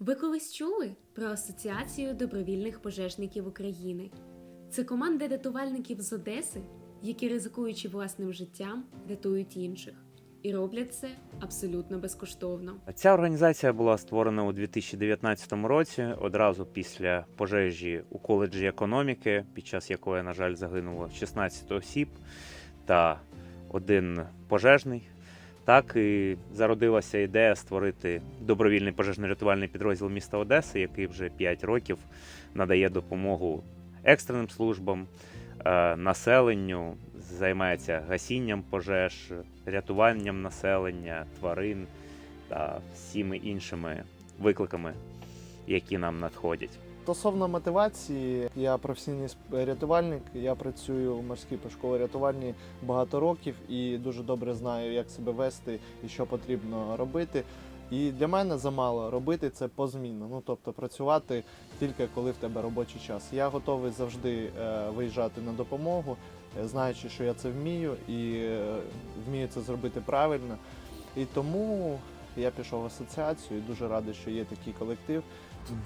Ви колись чули про Асоціацію добровільних пожежників України? Це команда рятувальників з Одеси, які, ризикуючи власним життям, рятують інших. І роблять це абсолютно безкоштовно. Ця організація була створена у 2019 році, одразу після пожежі у коледжі економіки, під час якої, на жаль, загинуло 16 осіб та один пожежний. Так і зародилася ідея створити добровільний пожежно-рятувальний підрозділ міста Одеси, який вже 5 років надає допомогу екстреним службам, е, населенню, займається гасінням пожеж, рятуванням населення, тварин та всіми іншими викликами, які нам надходять. Стосовно мотивації, я професійний рятувальник. Я працюю в морській пошуковій рятувальні багато років і дуже добре знаю, як себе вести і що потрібно робити. І для мене замало робити це позмінно. Ну тобто працювати тільки коли в тебе робочий час. Я готовий завжди е, виїжджати на допомогу, е, знаючи, що я це вмію і е, вмію це зробити правильно. І тому я пішов в асоціацію і дуже радий, що є такий колектив.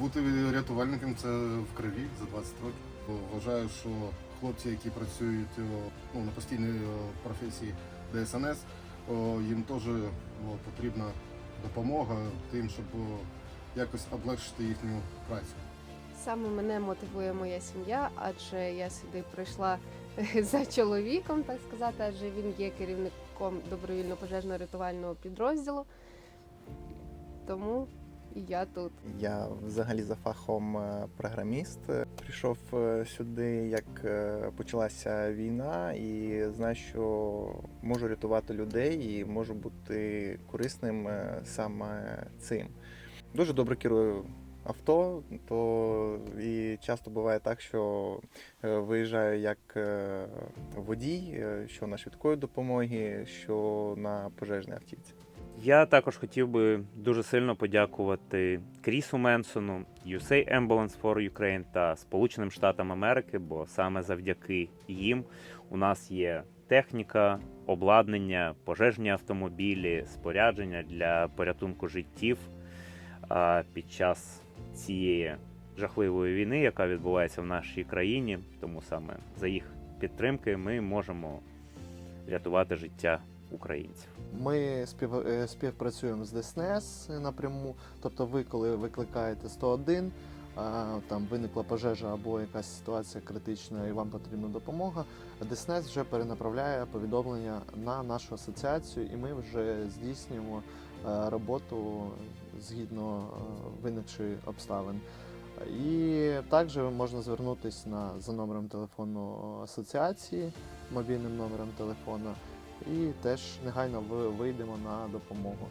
Бути рятувальником це в крові за 20 років. Бо Вважаю, що хлопці, які працюють ну, на постійній професії ДСНС, їм теж потрібна допомога тим, щоб якось облегшити їхню працю. Саме мене мотивує моя сім'я, адже я сюди прийшла за чоловіком, так сказати, адже він є керівником добровільно-пожежно-рятувального підрозділу. Тому і я тут. Я взагалі за фахом е, програміст. Прийшов е, сюди, як е, почалася війна, і знаю, що можу рятувати людей і можу бути корисним саме цим. Дуже добре керую авто, то і часто буває так, що виїжджаю як водій, що на швидкої допомоги, що на пожежній автівці. Я також хотів би дуже сильно подякувати Крісу Менсону, USA Ambulance for Ukraine та Сполученим Штатам Америки, бо саме завдяки їм у нас є техніка, обладнання, пожежні автомобілі, спорядження для порятунку життів під час цієї жахливої війни, яка відбувається в нашій країні. Тому саме за їх підтримки ми можемо рятувати життя українців. Ми спів, е, співпрацюємо з ДСНС напряму. Тобто, ви, коли викликаєте 101, там виникла пожежа або якась ситуація критична і вам потрібна допомога, ДСНС вже перенаправляє повідомлення на нашу асоціацію, і ми вже здійснюємо е, роботу згідно е, виникших обставин. І також можна звернутися на за номером телефону асоціації, мобільним номером телефону, і теж негайно ви- вийдемо на допомогу.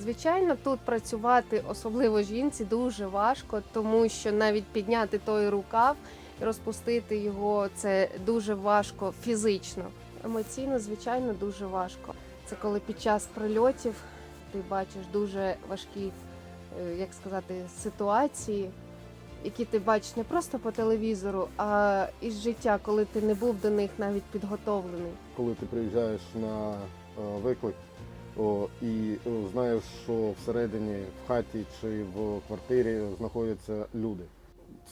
Звичайно, тут працювати, особливо жінці, дуже важко, тому що навіть підняти той рукав і розпустити його це дуже важко фізично. Емоційно, звичайно, дуже важко. Це коли під час прильотів ти бачиш дуже важкі, е, як сказати, ситуації, які ти бачиш не просто по телевізору, а із життя, коли ти не був до них навіть підготовлений. Коли ти приїжджаєш на е, виклик о, і о, знаєш, що всередині в хаті чи в квартирі знаходяться люди.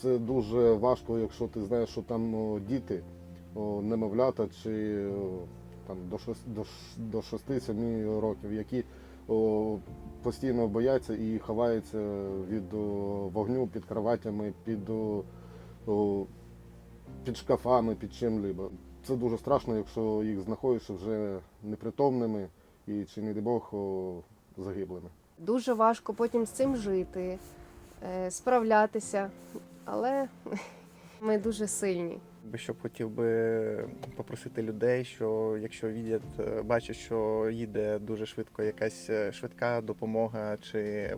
Це дуже важко, якщо ти знаєш, що там о, діти, о, немовлята чи о, там до 6, до, до років, які постійно бояться і ховаються від вогню під кроватями, під, під шкафами, під чим-либо. Це дуже страшно, якщо їх знаходиш вже непритомними і чи не дай Бог загиблими. Дуже важко потім з цим жити, е, справлятися, але ми дуже сильні. Щоб хотів би попросити людей, що якщо відять, е, бачать, що їде дуже швидко якась е, швидка допомога чи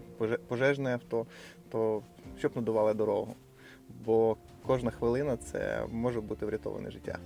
пожежне авто, то щоб надували дорогу. Бо кожна хвилина це може бути врятоване життя.